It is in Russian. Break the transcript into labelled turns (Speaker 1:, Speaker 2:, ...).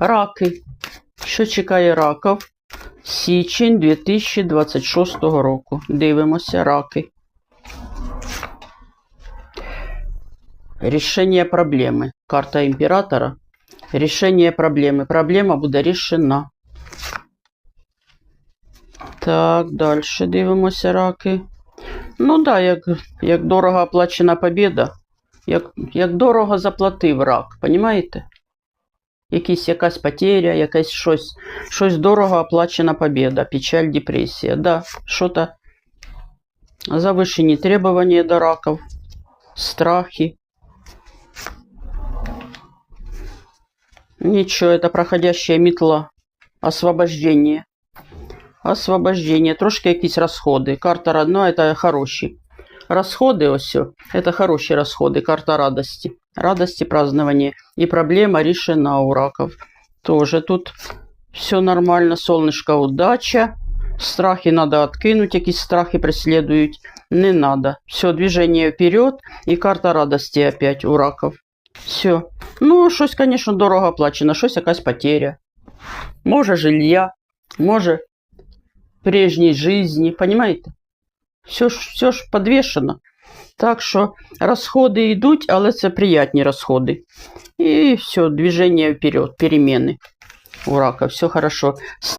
Speaker 1: Раки. Що чекає раків? Січень 2026 року. Дивимося, раки. Рішення проблеми. Карта імператора. Рішення проблеми. Проблема буде рішена. Так, далі дивимося раки. Ну да, як, як дорого оплачена побіда, як, як дорого заплатив рак, понімаєте? Якісь, якась потеря, якась щось, щось дорого оплачена побіда, печаль, депресія. Да, що-то завищені требування до раків, страхи. Ничего, это проходящая метла. Освобождение. Освобождение. Трошки якісь розходи. Карта родна, это хороші. Расходы, ось, всё, это хорошие расходы. Карта радости. Радости, празднования. И проблема решена у раков. Тоже тут все нормально. Солнышко, удача. Страхи надо откинуть, якісь страхи преследують. Не надо. Все, движение вперед. И карта радости опять у раков. Все. Ну, щось, звісно, дорого оплачено, щось якась потеря. Може, жилья, може, прежній житті, понимаєте? Все ж, все ж подвішено. Так що розходи йдуть, але це приятні розходи. І все, движення вперед, переміни. У рака, все хорошо.